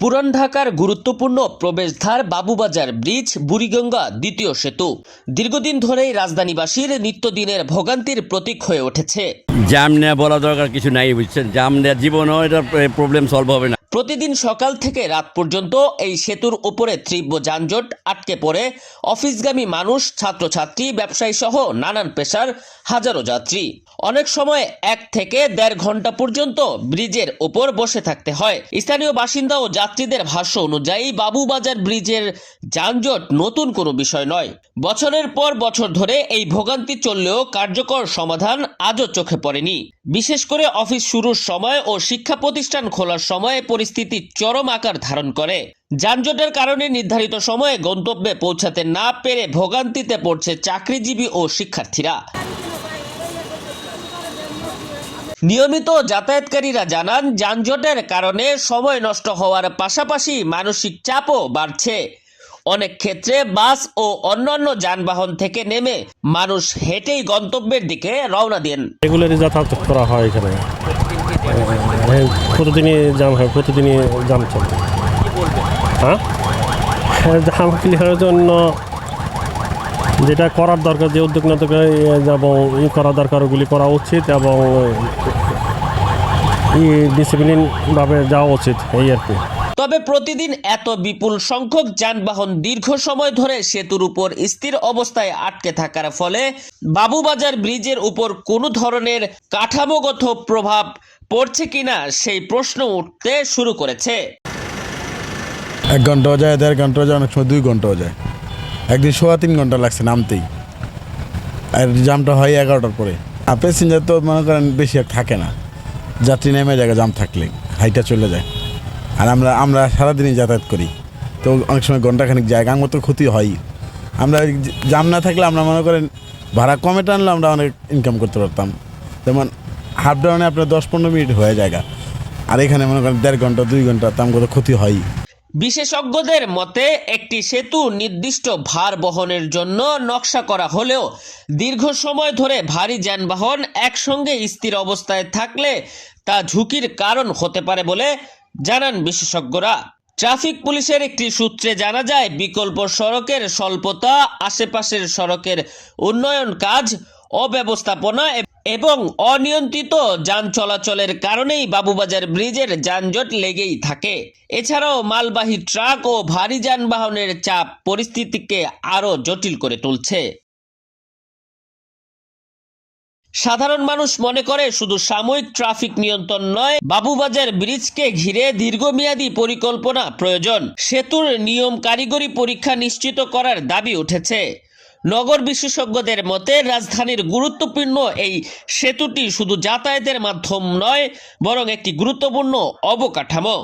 পুরান ঢাকার গুরুত্বপূর্ণ প্রবেশদ্বার বাবুবাজার ব্রিজ, বুড়িগঙ্গা দ্বিতীয় সেতু। দীর্ঘদিন ধরেই রাজধানীবাসীর নিত্যদিনের ভোগান্তির প্রতীক হয়ে উঠেছে। জাম নেওয়া বলা দরকার কিছু নাই, বুঝছেন? জাম নেওয়া জীবনেও এটা প্রবলেম সলভ হবে না। প্রতিদিন সকাল থেকে রাত পর্যন্ত এই সেতুর উপরে তীব্র যানজট আটকে পড়ে। অফিসগামী মানুষ, ছাত্রছাত্রী ব্যবসায়ী সহ নানান পেশার হাজারো যাত্রী। অনেক সময় এক থেকে দেড় ঘণ্টা পর্যন্ত ব্রিজের ওপর বসে থাকতে হয়। স্থানীয় বাসিন্দা ও যাত্রীদের ভাষ্য অনুযায়ী, বাবুবাজার ব্রিজের যানজট নতুন কোনো বিষয় নয়। বছরের পর বছর ধরে এই ভোগান্তি চললেও কার্যকর সমাধান আজও চোখে পড়েনি। বিশেষ করে অফিস শুরুর সময় ও শিক্ষা প্রতিষ্ঠান খোলার সময় পরিস্থিতি চরম আকার ধারণ করে। যানজটের কারণে নির্ধারিত সময়ে গন্তব্যে পৌঁছাতে না পেরে ভোগান্তিতে পড়ছে চাকরিজীবী ও শিক্ষার্থীরা। নিয়মিত যাতায়াতকারীরা জানান, যানজটের কারণে সময় নষ্ট হওয়ার পাশাপাশি মানসিক চাপও বাড়ছে। অনেক ক্ষেত্রে বাস ও অন্যান্য যানবাহন থেকে নেমে মানুষ হেঁটেই গন্তব্যের দিকে রওনা দেন। রেগুলারই যাতায়াত করা হয় এখানে। হ্যাঁ, প্রতিদিনই জাম হয় প্রতিদিনই জাম চলে। হ্যাঁ? হ্যাঁ, জাম ক্লিয়ারের জন্য যেটা করার দরকার যে উদ্যোগ দরকার এবং ই করা দরকার ওগুলি করা উচিত এবং ই ডিসিপ্লিনভাবে যাওয়া উচিত এই আর কি। তবে প্রতিদিন এত বিপুল সংখ্যক যানবাহন দীর্ঘ সময় ধরে সেতুর উপর স্থির অবস্থায় আটকে থাকার ফলে বাবুবাজার ব্রিজের উপর কোনো ধরনের কাঠামোগত প্রভাব পড়ছে কিনা সেই প্রশ্ন উঠতে শুরু করেছে। এক ঘন্টাও যায়, দেড় ঘন্টাও যায়, অনেক সময় দুই ঘন্টাও যায়। একদিন সোয়া তিন ঘণ্টা লাগছে নামতেই। আর জামটা হয় এগারোটার পরে। আর প্যাসেঞ্জার তো মনে করেন বেশি আর থাকে না। যাত্রী নেমে জায়গা জাম থাকলে হাইটা চলে যায়। আর আমরা আমরা সারাদিনই যাতায়াত করি। তো অনেক সময় ঘন্টাখানিক জায়গা, আমার তো ক্ষতি হয় আমরা জাম না থাকলে আমরা মনে করেন ভাড়া কমে টানলে আমরা অনেক ইনকাম করতে পারতাম। যেমন হাফ ডাউনে আপনার দশ পনেরো মিনিট হয়ে জায়গা আর এখানে মনে করেন দেড় ঘণ্টা, দুই ঘণ্টা তাম কত ক্ষতি হয় বিশেষজ্ঞদের মতে একটি সেতু নির্দিষ্ট ভার বহনের জন্য নকশা করা হলেও দীর্ঘ সময় ধরে ভারী যানবাহন একসঙ্গে স্থির অবস্থায় থাকলে তা ঝুঁকির কারণ হতে পারে বলে জানান বিশেষজ্ঞরা। ট্রাফিক পুলিশের একটি সূত্রে জানা যায়, বিকল্প সড়কের স্বল্পতা, আশেপাশের সড়কের উন্নয়ন কাজ, অব্যবস্থাপনা এবং অনিয়ন্ত্রিত যান চলাচলের কারণেই বাবুবাজার ব্রিজের যানজট লেগেই থাকে। এছাড়াও মালবাহী ট্রাক ও ভারী যানবাহনের চাপ পরিস্থিতিকে আরও জটিল করে তুলছে। সাধারণ মানুষ মনে করে শুধু সাময়িক ট্রাফিক নিয়ন্ত্রণ নয়, বাবুবাজার ব্রিজকে ঘিরে দীর্ঘমেয়াদী পরিকল্পনা প্রয়োজন। সেতুর নিয়ম কারিগরি পরীক্ষা নিশ্চিত করার দাবি উঠেছে। নগর বিশেষজ্ঞদের মতে, রাজধানীর গুরুত্বপূর্ণ এই সেতুটি শুধু যাতায়াতের মাধ্যম নয়, বরং একটি গুরুত্বপূর্ণ অবকাঠামো।